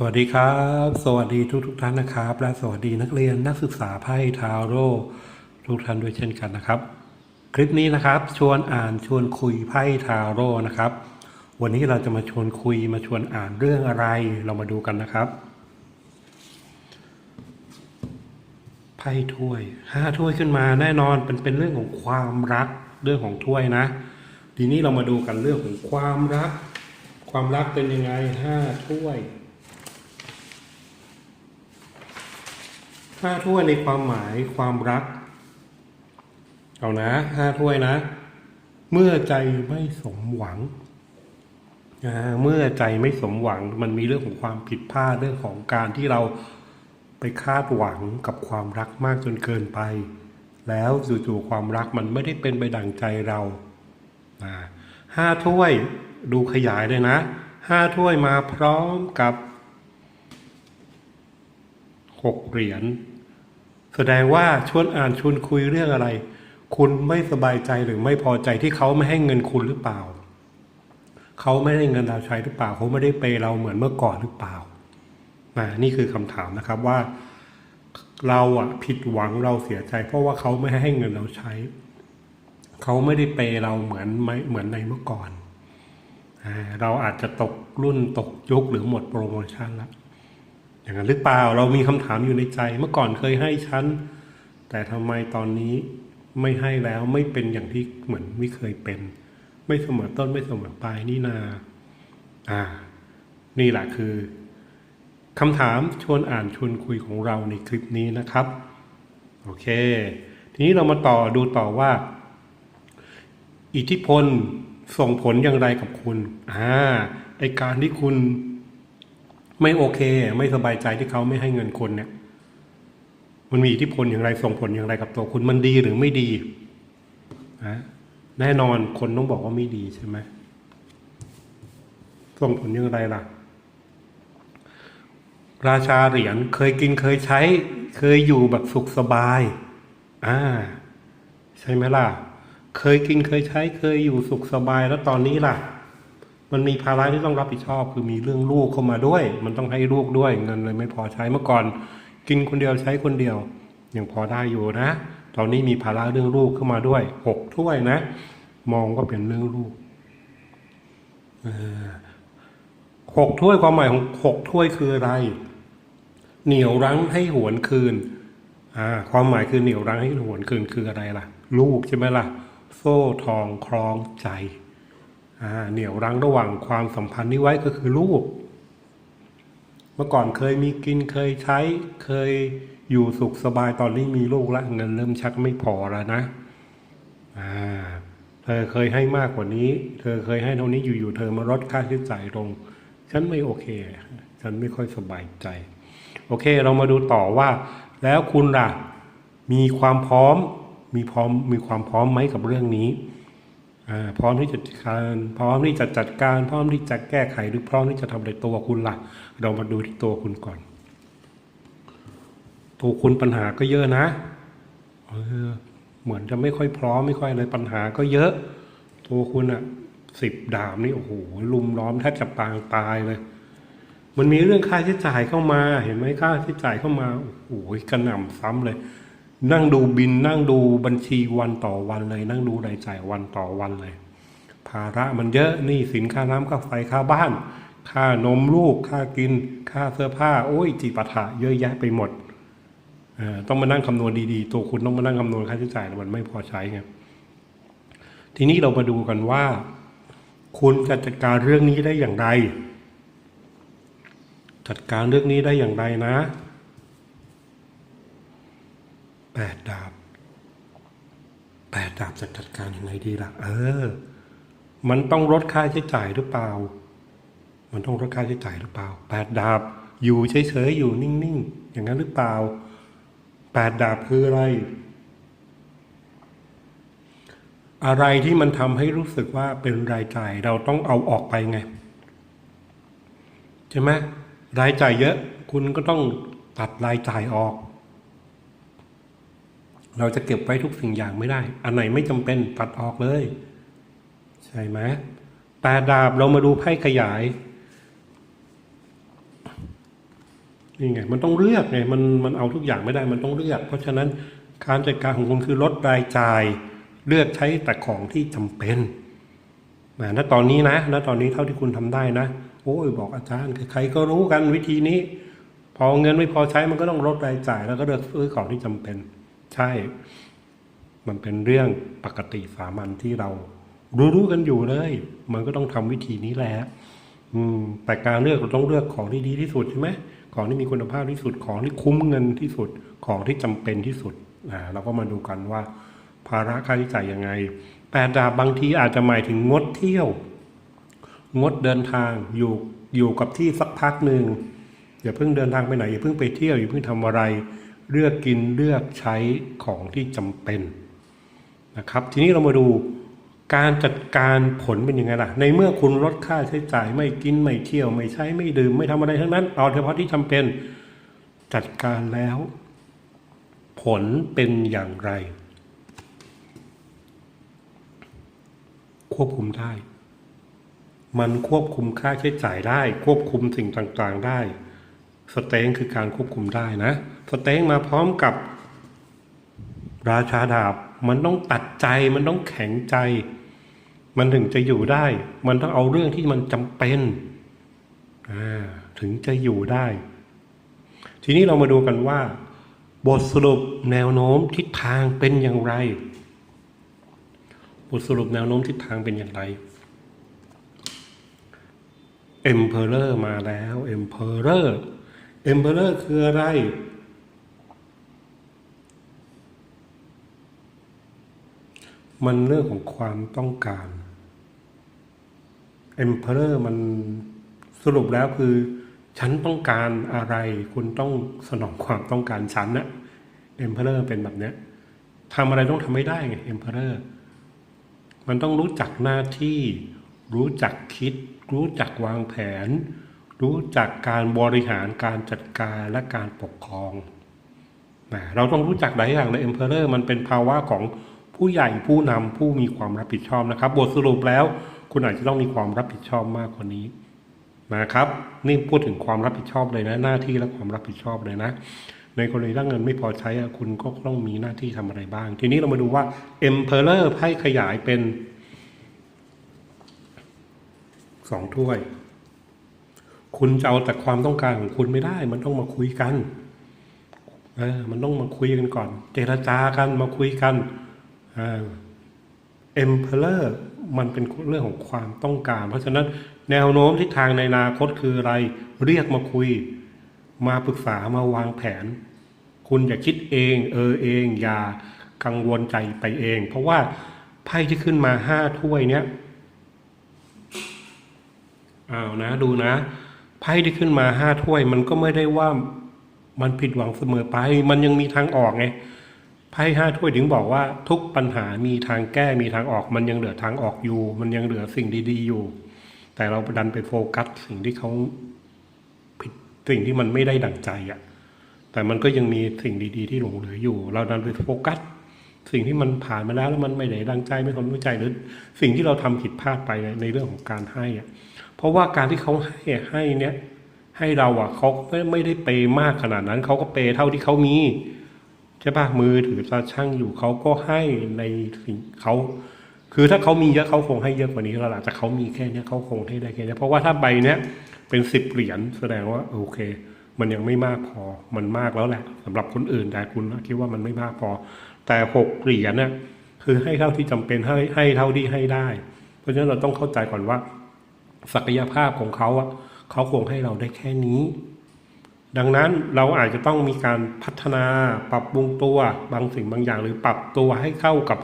สวัสดีครับ สวัสดีทุกทุกท่านนะครับ และสวัสดีนักเรียนนักศึกษาไพ่ทาโร่ทุกท่านด้วยเช่นกันนะครับ คลิปนี้นะครับชวนอ่านชวนคุยไพ่ทาโร่นะครับ วันนี้เราจะมาชวนคุยมาชวนอ่านเรื่องอะไรเรามาดูกันนะครับไพ่ถ้วยห้าถ้วยขึ้นมาแน่นอนเป็นเป็นเรื่องของความรักเรื่องของถ้วยนะ ทีนี้เรามาดูกันเรื่องของความรัก ความรักเป็นยังไงห้าถ้วย ห้าถ้วยในความหมายความรัก เอานะห้าถ้วยนะ เมื่อใจไม่สมหวังเมื่อใจไม่สมหวังมันมีเรื่องของความผิดพลาดเรื่องของการที่เราไปคาดหวังกับความรักมากจนเกินไป แล้วจู่ๆความรักมันไม่ได้เป็นไปดั่งใจเราห้าถ้วยดูขยายเลยนะห้าถ้วยมาพร้อมกับ หกเหรียญแสดงว่าชวนอ่านชวนคุยเรื่องอะไร คุณไม่สบายใจหรือไม่พอใจที่เขาไม่ให้เงินคุณหรือเปล่า เขาไม่ได้เงินเราใช้หรือเปล่า เขาไม่ได้เปย์เราเหมือนเมื่อก่อนหรือเปล่านะนี่คือคำถามนะครับว่า เราอะผิดหวังเราเสียใจ เพราะว่าเขาไม่ให้เงินเราใช้ เขาไม่ได้เปย์เราเหมือนไม่เหมือนในเมื่อก่อน เราอาจจะตกรุ่นตกยุคหรือหมดโปรโมชั่นละ อย่างนั้นหรือเปล่าเรามีคำถามอยู่ในใจเมื่อก่อนเคยให้ฉันแต่ทำไมตอนนี้ไม่ให้แล้วไม่เป็นอย่างที่เหมือนไม่เคยเป็น ไม่เสมอต้นไม่เสมอปลายนี่นา อ่า นี่แหละคือคำถามชวนอ่านชวนคุยของเราในคลิปนี้นะครับ โอเค ทีนี้เรามาต่อดูต่อว่า อิทธิพลส่งผลอย่างไรกับคุณ อ่าไอการที่คุณ ไม่โอเค ไม่สบายใจที่เขาไม่ให้เงินคุณเนี่ย มันมีอิทธิพลอย่างไรส่งผลอย่างไรกับตัวคุณมันดีหรือไม่ดีนะแน่นอนคนต้องบอกว่าไม่ดีใช่ไหมส่งผลอย่างไรล่ะ ราชาเหรียญเคยกินเคยใช้ เคยอยู่แบบสุขสบาย อ่า ใช่ไหมล่ะ เคยกินเคยใช้ เคยอยู่สุขสบายแล้วตอนนี้ล่ะ มันมีภาระที่ต้องรับผิดชอบ คือมีเรื่องลูกเข้ามาด้วย มันต้องให้ลูกด้วยเงินเลยไม่พอใช้เมื่อก่อน กินคนเดียวใช้คนเดียวยังพอได้อยู่นะตอนนี้มีภาระเรื่องลูกเข้ามาด้วยหกถ้วยนะ มองก็เป็นเรื่องลูกหกถ้วยความหมายของหกถ้วยคืออะไร เหนียวรั้งให้หวนคืนอ่าความหมายคือเหนียวรั้งให้หวนคืนคืออะไรล่ะ ลูกใช่ไหมล่ะ โซ่ทองคล้องใจ เหนี่ยวรั้งระหว่างความสัมพันธ์นี้ไว้ก็คือลูก เมื่อก่อนเคยมีกินเคยใช้เคยอยู่สุขสบายตอนนี้มีลูกแล้วเงินเริ่มชักไม่พอแล้วนะอ่าเธอเคยให้มากกว่านี้ เธอเคยให้เท่านี้อยู่ๆเธอมาลดค่าใช้จ่ายลง ฉันไม่โอเค ฉันไม่ค่อยสบายใจ โอเค เรามาดูต่อว่า แล้วคุณล่ะ มีความพร้อม มีพร้อมมีความพร้อมไหมกับเรื่องนี้ พร้อมที่จะจัดการ พร้อมที่จะจัดการ พร้อมที่จะแก้ไขหรือพร้อมที่จะทำในตัวคุณล่ะ เรามาดูที่ตัวคุณก่อน ตัวคุณปัญหาก็เยอะนะเออเหมือนจะไม่ค่อยพร้อมไม่ค่อยอะไรปัญหาก็เยอะ ตัวคุณอะสิบดาบนี่โอ้โหลุมล้อมแทบจะปางตายเลย มันมีเรื่องค่าใช้จ่ายเข้ามา เห็นไหมค่าใช้จ่ายเข้ามาโอ้โหกระหน่ำซ้ำเลย นั่งดูบินนั่งดูบัญชีวันต่อวันเลย นั่งดูรายจ่ายวันต่อวันเลย ภาระมันเยอะนี่สินค่าน้ำค่าไฟค่าบ้าน ค่านมลูกค่ากิน ค่าเสื้อผ้า โอ้ยจีปาถะเยอะแยะไปหมดต้องมานั่งคำนวณดีๆ ตัวคุณต้องมานั่งคำนวณค่าใช้จ่ายมันไม่พอใช้ไงทีนี้เรามาดูกันว่า คุณจะจัดการเรื่องนี้ได้อย่างไร จัดการเรื่องนี้ได้อย่างไรนะ แปดดาบแปดดาบจะจัดการยังไงดีล่ะ เออ มันต้องลดค่าใช้จ่ายหรือเปล่า มันต้องลดค่าใช้จ่ายหรือเปล่าแปดดาบอยู่เฉยๆอยู่นิ่งๆ อย่างนั้นหรือเปล่าแปดดาบคืออะไร อะไรที่มันทำให้รู้สึกว่าเป็นรายจ่ายเราต้องเอาออกไปไง ใช่ไหมรายจ่ายเยอะ คุณก็ต้องตัดรายจ่ายออก เราจะเก็บไว้ทุกสิ่งอย่างไม่ได้ อันไหนไม่จำเป็นตัดออกเลย ใช่ไหมแปดดาบเรามาดูไพ่ขยายนี่ไงมันต้องเลือกไงมันมันเอาทุกอย่างไม่ได้มันต้องเลือก เพราะฉะนั้นการจัดการของคุณคือลดรายจ่าย เลือกใช้แต่ของที่จำเป็นนะณตอนนี้นะณตอนนี้เท่าที่คุณทำได้นะโอ้ยบอกอาจารย์ใครก็รู้กันวิธีนี้ พอเงินไม่พอใช้มันก็ต้องลดรายจ่าย แล้วก็เลือกซื้อของที่จำเป็น ใช่ มันเป็นเรื่องปกติสามัญที่เรารู้ๆกันอยู่เลย มันก็ต้องทำวิธีนี้แหละอืมแต่การเลือกเราต้องเลือกของที่ดีที่สุดใช่ไหมของที่มีคุณภาพที่สุดของที่คุ้มเงินที่สุดของที่จำเป็นที่สุดอ่าเราก็มาดูกันว่า ภาระค่าใช้จ่ายยังไงแปดดาบบางทีอาจจะหมายถึงงดเที่ยว งดเดินทางอยู่อยู่กับที่สักพักหนึ่งอย่าเพิ่งเดินทางไปไหนอย่าเพิ่งไปเที่ยวอย่าเพิ่งทำอะไร เลือกกินเลือกใช้ของที่จำเป็นนะครับ ทีนี้เรามาดูการจัดการผลเป็นยังไงล่ะ ในเมื่อคุณลดค่าใช้จ่ายไม่กินไม่เที่ยว ไม่ใช้ไม่ดื่มไม่ทำอะไรทั้งนั้นเอาเฉพาะที่จำเป็นจัดการแล้ว ผลเป็นอย่างไร ควบคุมได้ มันควบคุมค่าใช้จ่ายได้ ควบคุมสิ่งต่างๆได้ สเตงคือการควบคุมได้นะ สเตงมาพร้อมกับ ราชาดาบ มันต้องตัดใจ มันต้องแข็งใจ มันถึงจะอยู่ได้ มันต้องเอาเรื่องที่มันจำเป็นถึงจะอยู่ได้ ทีนี้เรามาดูกันว่า บทสรุปแนวโน้มทิศทางเป็นอย่างไร บทสรุปแนวโน้มทิศทางเป็นอย่างไร Emperor มาแล้ว Emperor Emperor คืออะไร มันเรื่องของความต้องการ Emperor มันสรุปแล้วคือ ฉันต้องการอะไร คุณต้องสนองความต้องการฉันนะ Emperor เป็นแบบเนี้ยทำอะไรต้องทำไม่ได้ไง Emperor มันต้องรู้จักหน้าที่ รู้จักคิด รู้จักวางแผน รู้จักการบริหารการจัดการและการปกครองนะเราต้องรู้จักหลายอย่างใน Emperor มันเป็นภาวะของผู้ใหญ่ผู้นำผู้มีความรับผิดชอบนะครับ บทสรุปแล้ว คุณอาจจะต้องมีความรับผิดชอบมากกว่านี้นะครับ นี่พูดถึงความรับผิดชอบเลยนะ หน้าที่และความรับผิดชอบเลยนะ ในกรณีถ้าเงินไม่พอใช้คุณก็ต้องมีหน้าที่ทำอะไรบ้าง ทีนี้เรามาดูว่า Emperor ไพ่ขยายเป็นสองถ้วย คุณจะเอาแต่ความต้องการของคุณไม่ได้ มันต้องมาคุยกันเออมันต้องมาคุยกันก่อน เจรจากันมาคุยกันเออ Emperor มันเป็นเรื่องของความต้องการ เพราะฉะนั้นแนวโน้มทิศทางในอนาคตคืออะไร เรียกมาคุย มาปรึกษามาวางแผน คุณอย่าคิดเอง เออเอง อย่ากังวลใจไปเอง เพราะว่าไพ่ที่ขึ้นมาห้าถ้วยเนี้ยอ้าวนะดูนะ ไพ่ที่ขึ้นมาห้าถ้วย มันก็ไม่ได้ว่ามันผิดหวังเสมอไป มันยังมีทางออกไงไพ่ห้าถ้วยถึงบอกว่าทุกปัญหามีทางแก้มีทางออก มันยังเหลือทางออกอยู่ มันยังเหลือสิ่งดีๆอยู่ แต่เราดันไปโฟกัสสิ่งที่เขาผิดสิ่งที่มันไม่ได้ดั่งใจอะ่ะแต่มันก็ยังมีสิ่งดีๆที่หลงเหลืออยู่ เราดันไปโฟกัสสิ่งที่มันผ่านมาแล้วแล้วมันไม่ได้ดังใจไม่สมใจหรือสิ่งที่เราทำผิดพลาดไปในในเรื่องของการให้อะ เพราะว่าการที่เขาให้ให้เนี่ยให้เราอะเขาไม่ไม่ได้เปย์มากขนาดนั้นเขาก็เปย์เท่าที่เขามีใช่ปะมือถือตาช่างอยู่เขาก็ให้ในสิ่งเขาคือถ้าเขามีเยอะเขาคงให้เยอะกว่านี้แล้วล่ะแต่เขามีแค่นี้เขาคงให้ได้แค่นี้เพราะว่าถ้าใบเนี้ยเป็นสิบเหรียญแสดงว่าโอเค มันยังไม่มากพอมันมากแล้วแหละสำหรับคนอื่นแต่คุณคิดว่ามันไม่มากพอ แต่หกเหรียญเนี่ยคือให้เท่าที่จำเป็นให้ให้เท่าที่ให้ได้ เพราะฉะนั้นเราต้องเข้าใจก่อนว่า ศักยภาพของเขาอะเขาคงให้เราได้แค่นี้ ดังนั้นเราอาจจะต้องมีการพัฒนาปรับปรุงตัวบางสิ่งบางอย่าง หรือปรับตัวให้เข้ากับ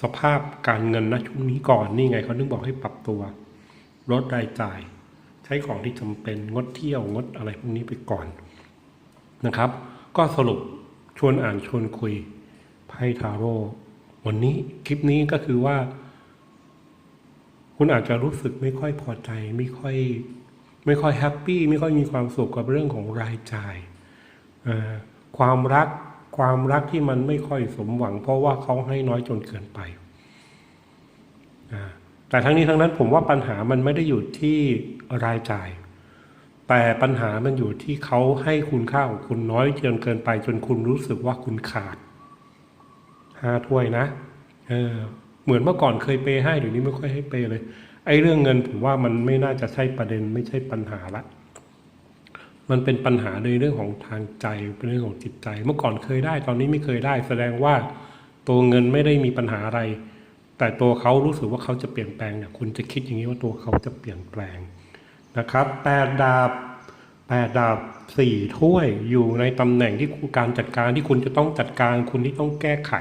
สภาพการเงินณช่วงนี้ก่อนนี่ไงเขาถึงบอกให้ปรับตัว ลดรายจ่าย ใช้ของที่จำเป็นงดเที่ยวงดอะไรพวกนี้ไปก่อนนะครับ ก็สรุปชวนอ่านชวนคุยไพ่ทาโร่วันนี้คลิปนี้ก็คือว่า คุณอาจจะรู้สึกไม่ค่อยพอใจ ไม่ค่อยไม่ค่อยแฮปปี้ไม่ค่อยมีความสุขกับเรื่องของรายจ่ายความรักความรักที่มันไม่ค่อยสมหวัง เพราะว่าเขาให้น้อยจนเกินไป แต่ทั้งนี้ทั้งนั้นผมว่าปัญหามันไม่ได้อยู่ที่รายจ่าย แต่ปัญหามันอยู่ที่เขาให้คุณค่าของคุณน้อยจนเกินไป จนคุณรู้สึกว่าคุณขาดห้าถ้วยนะ เออ เหมือนเมื่อก่อนเคยเปย์ให้เดี๋ยวนี้ไม่ค่อยให้เปย์เลย ไอ้เรื่องเงินผมว่ามันไม่น่าจะใช่ประเด็นไม่ใช่ปัญหาละ มันเป็นปัญหาในเรื่องของทางใจเป็นเรื่องของจิตใจ เมื่อก่อนเคยได้ ตอนนี้ไม่เคยได้ แสดงว่าตัวเงินไม่ได้มีปัญหาอะไร แต่ตัวเขารู้สึกว่าเขาจะเปลี่ยนแปลงเนี่ยคุณจะคิดอย่างนี้ว่าตัวเขาจะเปลี่ยนแปลงนะครับแปดดาบแปดดาบสี่ถ้วยอยู่ในตำแหน่งที่การจัดการที่คุณจะต้องจัดการคุณที่ต้องแก้ไข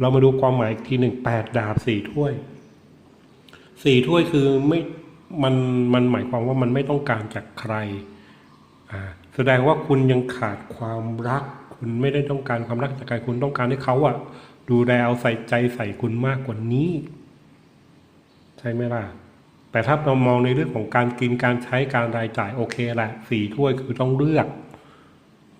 เรามาดูความหมายอีกทีหนึ่งแปดดาบสี่ถ้วยสี่ถ้วยคือไม่มันมันหมายความว่ามันไม่ต้องการจากใครอ่าแสดงว่าคุณยังขาดความรัก คุณไม่ได้ต้องการความรักจากใครคุณต้องการให้เขาอะดูแลเอาใส่ใจใส่คุณมากกว่านี้ ใช่ไหมล่ะ แต่ถ้าเรามองในเรื่องของการกินการใช้การรายจ่ายโอเคแหละสี่ถ้วยคือต้องเลือก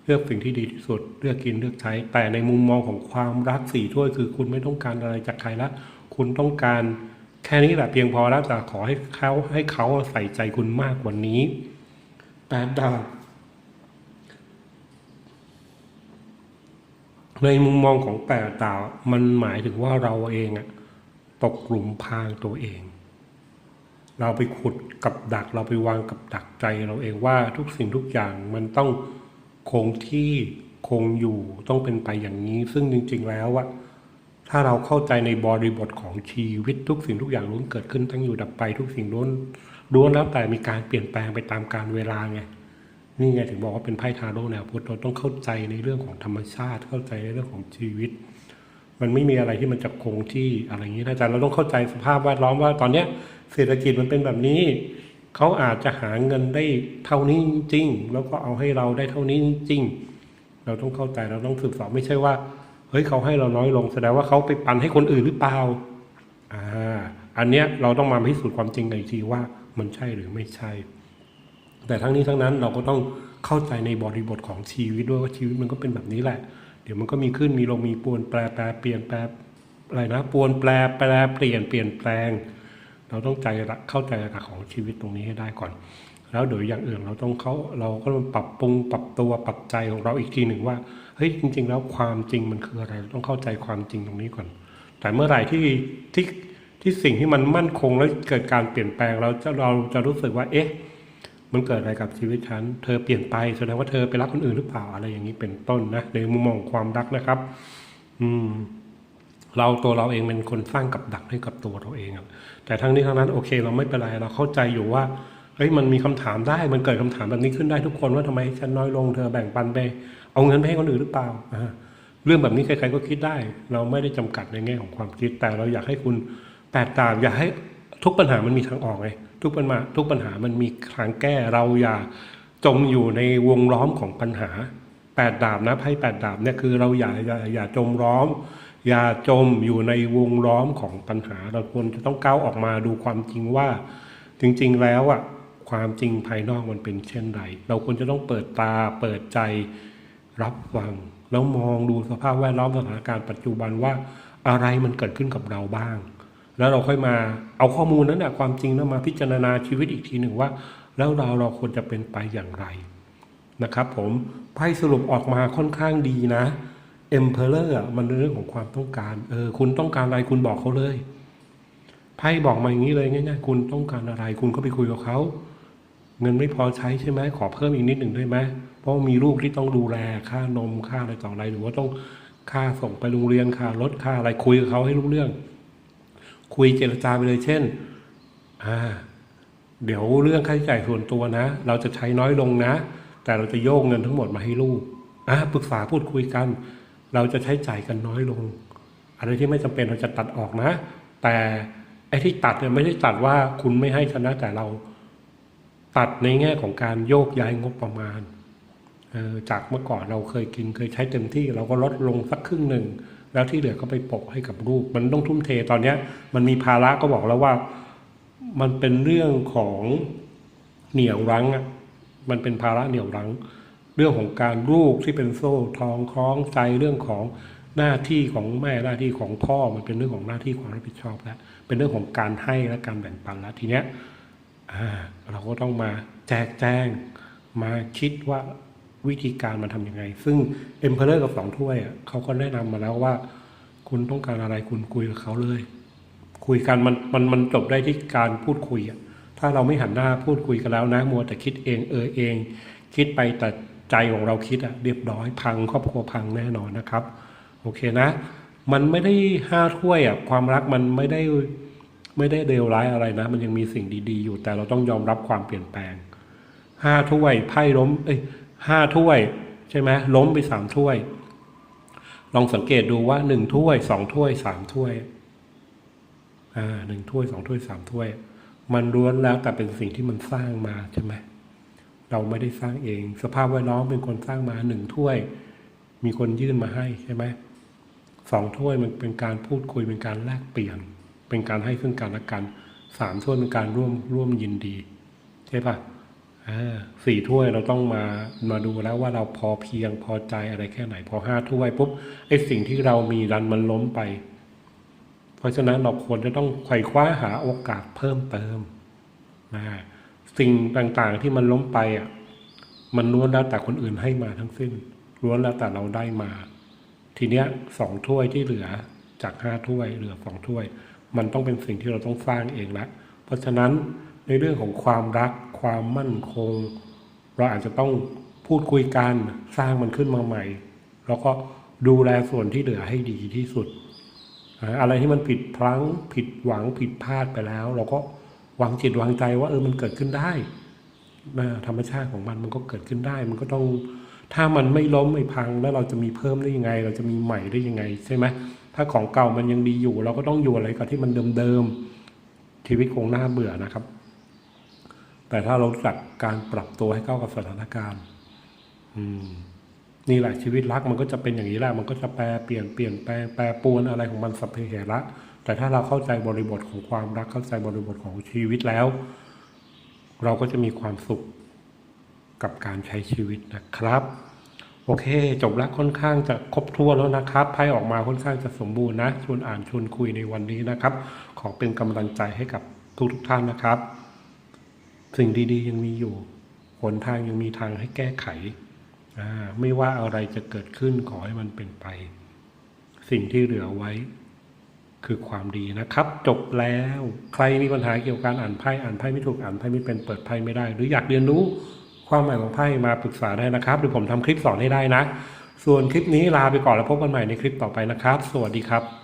เลือกสิ่งที่ดีที่สุดเลือกกินเลือกใช้ แต่ในมุมมองของความรักสี่ถ้วยคือคุณไม่ต้องการอะไรจากใครละ คุณต้องการแค่นี้แหละเพียงพอแล้วจะขอให้เขาให้เขาใส่ใจคุณมากกว่านี้แปดดาบในมุมมองของแปดดาบมันหมายถึงว่าเราเองอะตกหลุมพรางตัวเอง เราไปขุดกับดัก เราไปวางกับดักใจเราเองว่าทุกสิ่งทุกอย่างมันต้อง คงที่คงอยู่ต้องเป็นไปอย่างนี้ ซึ่งจริง ๆ แล้วอะถ้าเราเข้าใจในบริบทของชีวิตทุกสิ่งทุกอย่างล้วนเกิดขึ้นตั้งอยู่ดับไปทุกสิ่งล้วนล้วนแล้วแต่มีการเปลี่ยนแปลงไปตามกาลเวลาไงนี่ไงถึงบอกว่าเป็นไพ่ทาโร่แนวพุทธเราต้องเข้าใจในเรื่องของธรรมชาติ เข้าใจในเรื่องของชีวิต มันไม่มีอะไรที่มันจะคงที่อะไรอย่างนี้นะอาจารย์เราต้องเข้าใจสภาพแวดล้อมว่าตอนเนี้ยเศรษฐกิจมันเป็นแบบนี้ เขาอาจจะหาเงินได้เท่านี้จริง แล้วก็เอาให้เราได้เท่านี้จริง เราต้องเข้าใจเราต้องสืบสอบไม่ใช่ว่า เฮ้ยเขาให้เราน้อยลงแสดงว่าเขาไปปันให้คนอื่นหรือเปล่าอ่าอันเนี้ยเราต้องมาพิสูจน์ความจริงกันอีกทีว่ามันใช่หรือไม่ใช่ แต่ทั้งนี้ทั้งนั้นเราก็ต้องเข้าใจในบริบทของชีวิตด้วยว่าชีวิตมันก็เป็นแบบนี้แหละ เดี๋ยวมันก็มีขึ้นมีลงมีปวนแปรแปรเปลี่ยนแปรอะไรนะปวนแปรแปรเปลี่ยนเปลี่ยนแปลง เราต้องใจเข้าใจหลักของชีวิตตรงนี้ให้ได้ก่อน แล้วเดี๋ยอย่างอื่นเราต้องเขาเราก็ต้องปรับปรุงปรับตัวปรับใจของเราอีกทีหนึ่งว่าเฮ้ยจริง ๆ แล้วความจริงมันคืออะไรเราต้องเข้าใจความจริงตรงนี้ก่อน แต่เมื่อไหร่ที่ที่ที่สิ่งที่มันมั่นคงแล้วเกิดการเปลี่ยนแปลงเราจะเราจะรู้สึกว่า เอ๊ะ มันเกิดอะไรกับชีวิตฉัน เธอเปลี่ยนไปแสดงว่าเธอไปรักคนอื่นหรือเปล่าอะไรอย่างนี้เป็นต้นนะในมุมมองความรักนะครับ อืม เราตัวเราเองเป็นคนสร้างกับดักให้กับตัวเราเองอะแต่ทั้งนี้ทั้งนั้นโอเค เราไม่เป็นไรเราเข้าใจอยู่ว่าเฮ้ยมันมีคำถามได้มันเกิดคำถามแบบนี้ขึ้นได้ทุกคนว่าทำไมฉันน้อยลงเธอแบ่งปันไป เอาเงินไปให้คนอื่นหรือเปล่าเรื่องแบบนี้ใครๆก็คิดได้ เราไม่ได้จำกัดในแง่ของความคิด แต่เราอยากให้คุณแตกต่างอยากให้ทุกปัญหามันมีทางออกไงทุกปัญหาทุกปัญหามันมีทางแก้เราอย่าจมอยู่ในวงล้อมของปัญหาแปดดาบนะไพ่แปดดาบเนี่ยคือเราอย่าอย่าอย่าจมล้อม อย่าจมอยู่ในวงล้อมของปัญหา เราควรจะต้องก้าวออกมาดูความจริงว่า จริง ๆ แล้วอะความจริงภายนอกมันเป็นเช่นไร เราควรจะต้องเปิดตาเปิดใจรับฟัง แล้วมองดูสภาพแวดล้อมสถานการณ์ปัจจุบันว่าอะไรมันเกิดขึ้นกับเราบ้าง แล้วเราค่อยมาเอาข้อมูลนั้นนะความจริงนั้นมาพิจารณาชีวิตอีกทีหนึ่งว่า แล้วเราเราควรจะเป็นไปอย่างไรนะครับ ผมไพ่สรุปออกมาค่อนข้างดีนะ Emperor อะมันเรื่องของความต้องการเออคุณต้องการอะไรคุณบอกเขาเลยไพ่บอกมาอย่างนี้เลยง่ายๆคุณต้องการอะไร คุณก็ไปคุยกับเขาเงินไม่พอใช้ใช่ไหมขอเพิ่มอีกนิดหนึ่งได้ไหมเพราะมีลูกที่ต้องดูแลค่านมค่าอะไรต่ออะไรหรือว่าต้องค่าส่งไปโรงเรียนค่ารถค่าอะไรคุยกับเขาให้รู้เรื่อง คุยเจรจาไปเลยเช่นอ่าเดี๋ยวเรื่องค่าใช้จ่ายส่วนตัวนะ เราจะใช้น้อยลงนะ แต่เราจะโยกเงินทั้งหมดมาให้ลูกอะปรึกษาพูดคุยกัน เราจะใช้จ่ายกันน้อยลง อะไรที่ไม่จำเป็นเราจะตัดออกนะ แต่ไอ้ที่ตัดเนี่ยไม่ได้ตัดว่าคุณไม่ให้ชนะแต่เราตัดในแง่ของการโยกย้ายงบประมาณ จากเมื่อก่อนเราเคยกินเคยใช้เต็มที่ เราก็ลดลงสักครึ่งหนึ่ง แล้วที่เหลือก็ไปโปะให้กับลูก มันต้องทุ่มเทตอนเนี้ยมันมีภาระก็บอกแล้วว่ามันเป็นเรื่องของเหนี่ยวรั้งอะมันเป็นภาระเหนี่ยวรั้ง เรื่องของการลูกที่เป็นโซ่ทองคล้องใจเรื่องของหน้าที่ของแม่หน้าที่ของพ่อมันเป็นเรื่องของหน้าที่ความรับผิดชอบแล้วเป็นเรื่องของการให้และการแบ่งปันแล้วทีเนี้ยเราก็ต้องมาแจกแจงมาคิดว่าวิธีการมันทำยังไง ซึ่งเอ็มเพลเลอร์กับสองถ้วยอะเขาก็แนะนำมาแล้วว่า คุณต้องการอะไรคุณคุยกับเขาเลย คุยกันมันมันมันจบได้ที่การพูดคุยอะถ้าเราไม่หันหน้าพูดคุยกันแล้วนะมัวแต่คิดเองเออเอง คิดไปแต่ ใจของเราคิดอะเรียบร้อยพังครอบครัวพังแน่นอนนะครับ โอเคนะ มันไม่ได้ห้าถ้วยอะความรักมันไม่ได้ไม่ได้เลวร้ายอะไรนะ มันยังมีสิ่งดีๆ อยู่ แต่เราต้องยอมรับความเปลี่ยนแปลงห้าถ้วยไพ่ล้มเอ้ยห้าถ้วย ใช่ไหมล้มไปสามถ้วย ลองสังเกตดูว่าหนึ่งถ้วยสองถ้วยสามถ้วยอ่าหนึ่งถ้วยสองถ้วยสามถ้วย มันล้วนแล้วแต่เป็นสิ่งที่มันสร้างมาใช่ไหม เราไม่ได้สร้างเอง สภาพแวดล้อมเป็นคนสร้างมาหนึ่งถ้วย มีคนยื่นมาให้ใช่ไหมสองถ้วยมันเป็นการพูดคุยเป็นการแลกเปลี่ยน เป็นการให้ซึ่งกันและกันสามถ้วยเป็นการร่วมร่วมยินดีใช่ปะอ่าสี่ถ้วยเราต้องมามาดูแล้วว่าเราพอเพียงพอใจอะไรแค่ไหน พอห้าถ้วยปุ๊บไอ้สิ่งที่เรามีรันมันล้มไป เพราะฉะนั้นเราควรจะต้องไขว่คว้าหาโอกาสเพิ่มเติมนะ สิ่งต่างๆที่มันล้มไปอะ มันล้วนแล้วแต่คนอื่นให้มาทั้งสิ้นล้วนแล้วแต่เราได้มา ทีเนี้ยสองถ้วยที่เหลือจากห้าถ้วยเหลือสองถ้วย มันต้องเป็นสิ่งที่เราต้องสร้างเองละเพราะฉะนั้นในเรื่องของความรัก ความมั่นคง เราอาจจะต้องพูดคุยกันสร้างมันขึ้นมาใหม่ แล้วก็ดูแลส่วนที่เหลือให้ดีที่สุด อะไรที่มันผิดพลั้งผิดหวังผิดพลาดไปแล้ว เราก็ วางจิตวางใจว่าเออมันเกิดขึ้นได้นะธรรมชาติของมันมันก็เกิดขึ้นได้ มันก็ต้องถ้ามันไม่ล้มไม่พังแล้วเราจะมีเพิ่มได้ยังไง เราจะมีใหม่ได้ยังไงใช่ไหมถ้าของเก่ามันยังดีอยู่ เราก็ต้องอยู่อะไรกับที่มันเดิมๆชีวิตคงน่าเบื่อนะครับ แต่ถ้าเราจักการปรับตัวให้เข้ากับสถานการณ์อืมนี่แหละชีวิตรักมันก็จะเป็นอย่างนี้แหละมันก็จะแปรเปลี่ยนเปลี่ยนแปลงแปรปรวนอะไรของมันสัพเพเหระ แต่ถ้าเราเข้าใจบริบทของความรักเข้าใจบริบทของชีวิตแล้ว เราก็จะมีความสุขกับการใช้ชีวิตนะครับ โอเค จบแล้วค่อนข้างจะครบถ้วนแล้วนะครับไพ่ออกมาค่อนข้างจะสมบูรณ์นะชวนอ่านชวนคุยในวันนี้นะครับ ขอเป็นกำลังใจให้กับทุกทุกๆท่านนะครับ สิ่งดีๆยังมีอยู่หนทางยังมีทางให้แก้ไข ไม่ว่าอะไรจะเกิดขึ้นขอให้มันเป็นไป สิ่งที่เหลือไว้ คือความดีนะครับ จบแล้วใครมีปัญหาเกี่ยวกับการอ่านไพ่อ่านไพ่ไม่ถูกอ่านไพ่ไม่เป็นเปิดไพ่ไม่ได้ หรืออยากเรียนรู้ความหมายของไพ่มาปรึกษาได้นะครับหรือผมทำคลิปสอนให้ได้นะ ส่วนคลิปนี้ลาไปก่อนแล้วพบกันใหม่ในคลิปต่อไปนะครับ สวัสดีครับ